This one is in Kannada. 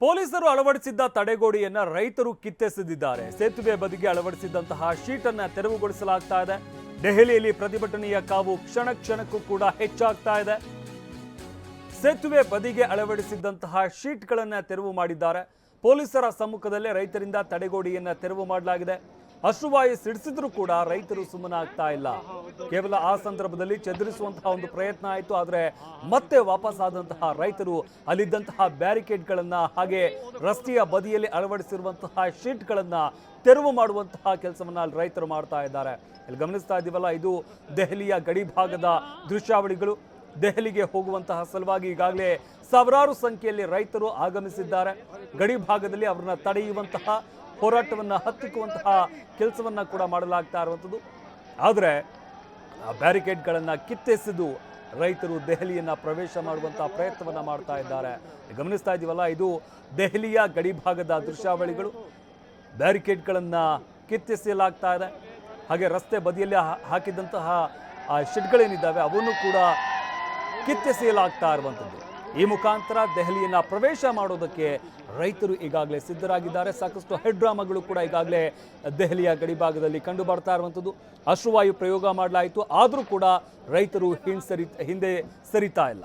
ಪೊಲೀಸರು ಅಳವಡಿಸಿದ್ದ ತಡೆಗೋಡೆಯನ್ನ ರೈತರು ಕಿತ್ತೆಸೆದಿದ್ದಾರೆ. ಸೇತುವೆ ಬದಿಗೆ ಅಳವಡಿಸಿದ್ದಂತಹ ಶೀಟ್ ಅನ್ನ ತೆರವುಗೊಳಿಸಲಾಗ್ತಾ ಇದೆ. ದೆಹಲಿಯಲ್ಲಿ ಪ್ರತಿಭಟನೆಯ ಕಾವು ಕ್ಷಣ ಕ್ಷಣಕ್ಕೂ ಕೂಡ ಹೆಚ್ಚಾಗ್ತಾ ಇದೆ. ಸೇತುವೆ ಬದಿಗೆ ಅಳವಡಿಸಿದ್ದಂತಹ ಶೀಟ್ಗಳನ್ನ ತೆರವು ಮಾಡಿದ್ದಾರೆ. ಪೊಲೀಸರ ಸಮ್ಮುಖದಲ್ಲೇ ರೈತರಿಂದ ತಡೆಗೋಡೆಯನ್ನ ತೆರವು ಮಾಡಲಾಗಿದೆ. ಅಶ್ರುವಾಯು ಸಿಡಿಸಿದ್ರು ಕೂಡ ರೈತರು ಸುಮ್ಮನಾಗ್ತಾ ಇಲ್ಲ. ಕೇವಲ ಆ ಸಂದರ್ಭದಲ್ಲಿ ಚದುರಿಸುವಂತಹ ಒಂದು ಪ್ರಯತ್ನ ಆಯಿತು, ಆದರೆ ಮತ್ತೆ ವಾಪಸ್ ಆದಂತಹ ರೈತರು ಅಲ್ಲಿದ್ದಂತಹ ಬ್ಯಾರಿಕೇಡ್ಗಳನ್ನು ಹಾಗೆ ರಸ್ತೆಯ ಬದಿಯಲ್ಲಿ ಅಳವಡಿಸಿರುವಂತಹ ಶೀಟ್ಗಳನ್ನ ತೆರವು ಮಾಡುವಂತಹ ಕೆಲಸವನ್ನು ಅಲ್ಲಿ ರೈತರು ಮಾಡ್ತಾ ಇದ್ದಾರೆ. ಇಲ್ಲಿ ಗಮನಿಸ್ತಾ ಇದ್ದೀವಲ್ಲ, ಇದು ದೆಹಲಿಯ ಗಡಿ ಭಾಗದ ದೃಶ್ಯಾವಳಿಗಳು. ದೆಹಲಿಗೆ ಹೋಗುವಂತಹ ಸಲುವಾಗಿ ಈಗಾಗಲೇ ಸಾವಿರಾರು ಸಂಖ್ಯೆಯಲ್ಲಿ ರೈತರು ಆಗಮಿಸಿದ್ದಾರೆ. ಗಡಿ ಭಾಗದಲ್ಲಿ ಅವರನ್ನ ತಡೆಯುವಂತಹ ಹೋರಾಟವನ್ನು ಹತ್ತಿಕ್ಕುವಂತಹ ಕೆಲಸವನ್ನ ಕೂಡ ಮಾಡಲಾಗ್ತಾ ಇರುವಂಥದ್ದು. ಆದರೆ ಆ ಬ್ಯಾರಿಕೇಡ್ಗಳನ್ನು ಕಿತ್ತೆಸೆದು ರೈತರು ದೆಹಲಿಯನ್ನು ಪ್ರವೇಶ ಮಾಡುವಂತಹ ಪ್ರಯತ್ನವನ್ನು ಮಾಡ್ತಾ ಇದ್ದಾರೆ. ಗಮನಿಸ್ತಾ ಇದ್ದೀವಲ್ಲ ಇದು ದೆಹಲಿಯ ಗಡಿ ಭಾಗದ ದೃಶ್ಯಾವಳಿಗಳು. ಬ್ಯಾರಿಕೇಡ್ಗಳನ್ನು ಕಿತ್ತೆಸೆಯಲಾಗ್ತಾ ಇದೆ. ಹಾಗೆ ರಸ್ತೆ ಬದಿಯಲ್ಲಿ ಹಾಕಿದಂತಹ ಆ ಶೆಡ್ಗಳೇನಿದ್ದಾವೆ, ಅವನ್ನು ಕೂಡ ಕಿತ್ತೆಸೆಯಲಾಗ್ತಾ ಇರುವಂಥದ್ದು. ಈ ಮುಖಾಂತರ ದೆಹಲಿಯನ್ನು ಪ್ರವೇಶ ಮಾಡೋದಕ್ಕೆ ರೈತರು ಈಗಾಗಲೇ ಸಿದ್ಧರಾಗಿದ್ದಾರೆ. ಸಾಕಷ್ಟು ಹೆಡ್ರಾಮಗಳು ಕೂಡ ಈಗಾಗಲೇ ದೆಹಲಿಯ ಗಡಿಭಾಗದಲ್ಲಿ ಕಂಡು ಬರ್ತಾ ಇರುವಂಥದ್ದು. ಅಶ್ರುವಾಯು ಪ್ರಯೋಗ ಮಾಡಲಾಯಿತು. ಆದರೂ ಕೂಡ ರೈತರು ಸರಿ ಹಿಂದೆ ಸರಿತಾ ಇಲ್ಲ.